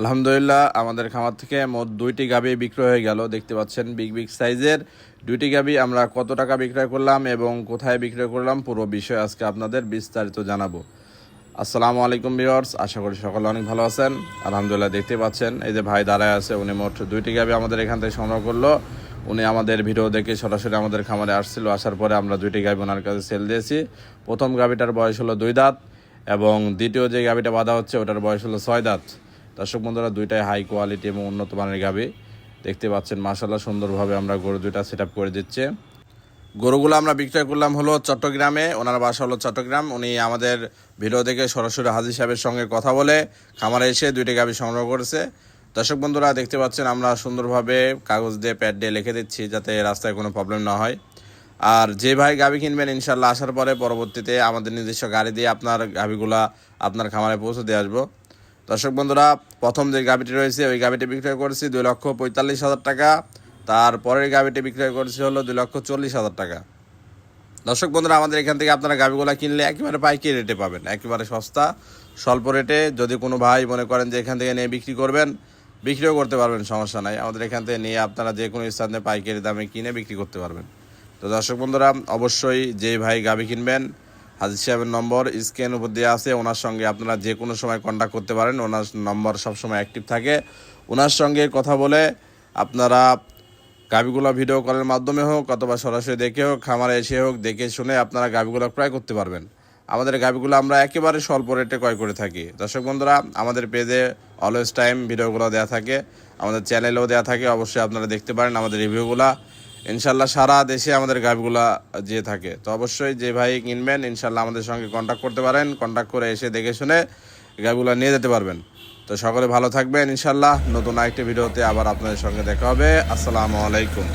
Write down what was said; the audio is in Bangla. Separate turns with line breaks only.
আলহামদুলিল্লাহ, আমাদের খামার থেকে মোট দুইটি গাভি বিক্রয় হয়ে গেল। দেখতে পাচ্ছেন বিগ বিগ সাইজের দুইটি গাভি আমরা কত টাকা বিক্রয় করলাম এবং কোথায় বিক্রয় করলাম পুরো বিষয় আজকে আপনাদের বিস্তারিত জানাব। আসসালামু আলাইকুম ভিউয়ার্স, আশা করি সকলে অনেক ভালো আছেন। আলহামদুলিল্লাহ, দেখতে পাচ্ছেন এই যে ভাই দাঁড়ায় আছে, উনি মোট দুইটি গাভি আমাদের এখান থেকে সংগ্রহ করল। উনি আমাদের ভিডিও দেখে সরাসরি আমাদের খামারে আসছিল, আসার পরে আমরা দুইটি গাভি ওনার কাছে সেল দিয়েছি। প্রথম গাভিটার বয়স হলো দুই দাঁত এবং দ্বিতীয় যে গাভিটা বাঁধা হচ্ছে, ওটার বয়স হলো ছয় দাঁত। দর্শক বন্ধুরা, দুইটাই হাই কোয়ালিটি এবং উন্নত মানের গাভি দেখতে পাচ্ছেন মাসাল্লাহ সুন্দরভাবে আমরা গরু দুইটা সেট করে দিচ্ছে। গরুগুলো আমরা বিক্রয় করলাম হলো চট্টগ্রামে, ওনার বাসা হলো চট্টগ্রাম। উনি আমাদের ভিডিও দেখে সরাসরি হাজির সাহেবের সঙ্গে কথা বলে খামারে এসে দুইটি গাবি সংগ্রহ করেছে। দর্শক বন্ধুরা, দেখতে পাচ্ছেন, আমরা সুন্দরভাবে কাগজ দিয়ে প্যাড দিয়ে লিখে দিচ্ছি যাতে রাস্তায় কোনো প্রবলেম না হয়। আর যে ভাই গাবি কিনবেন ইনশাল্লাহ আসার পরে পরবর্তীতে আমাদের নিজস্ব গাড়ি দিয়ে আপনার গাভিগুলা আপনার খামারে পৌঁছে দিয়ে আসব। দর্শক বন্ধুরা, প্রথম যে গাভিটি রয়েছে, ওই গাভিটি বিক্রয় করেছি দুই লক্ষ পঁয়তাল্লিশ হাজার টাকা। তারপরের গাভিটি বিক্রয় করেছি হলো দুই লক্ষ চল্লিশ হাজার টাকা। দর্শক বন্ধুরা, আমাদের এখান থেকে আপনারা গাভিগুলা কিনলে একেবারে পাইকারি রেটে পাবেন, একেবারে সস্তা, স্বল্প রেটে। যদি কোনো ভাই মনে করেন যে এখান থেকে নিয়ে বিক্রি করবেন, বিক্রিও করতে পারবেন, সমস্যা নাই। আমাদের এখান থেকে নিয়ে আপনারা যে কোনো স্থানে পাইকারি দামে কিনে বিক্রি করতে পারবেন। তো দর্শক বন্ধুরা, অবশ্যই যে ভাই গাভি কিনবেন হাজির সাহেবের নম্বর স্ক্রিন উপর দেওয়া আছে, ওনার সঙ্গে আপনারা যে কোনো সময় কন্ট্যাক্ট করতে পারেন, ওনার নম্বর সবসময় অ্যাক্টিভ থাকে। ওনার সঙ্গে কথা বলে আপনারা গাভিগুলো ভিডিও কলের মাধ্যমে হোক অথবা সরাসরি দেখে হোক, খামারে এসে হোক, দেখে শুনে আপনারা গাভিগুলো ক্রয় করতে পারবেন। আমাদের গাভিগুলো আমরা একেবারে স্বল্প রেটে ক্রয় করে থাকি। দর্শক বন্ধুরা, আমাদের পেজে অলওয়েজ টাইম ভিডিওগুলো দেওয়া থাকে, আমাদের চ্যানেলেও দেওয়া থাকে, অবশ্যই আপনারা দেখতে পারেন আমাদের রিভিউগুলা ইনশাল্লাহ সারা দেশে আমাদের গাভিগুলা যেয়ে থাকে। তো অবশ্যই যে ভাই কিনবেন, ইনশাল্লাহ আমাদের সঙ্গে কন্ট্যাক্ট করতে পারেন। কন্ট্যাক্ট করে এসে দেখে শুনে গাভিগুলো নিয়ে যেতে পারবেন। তো সকলে ভালো থাকবেন ইনশাল্লাহ। নতুন আরেকটি ভিডিওতে আবার আপনাদের সঙ্গে দেখা হবে। আসসালামু আলাইকুম।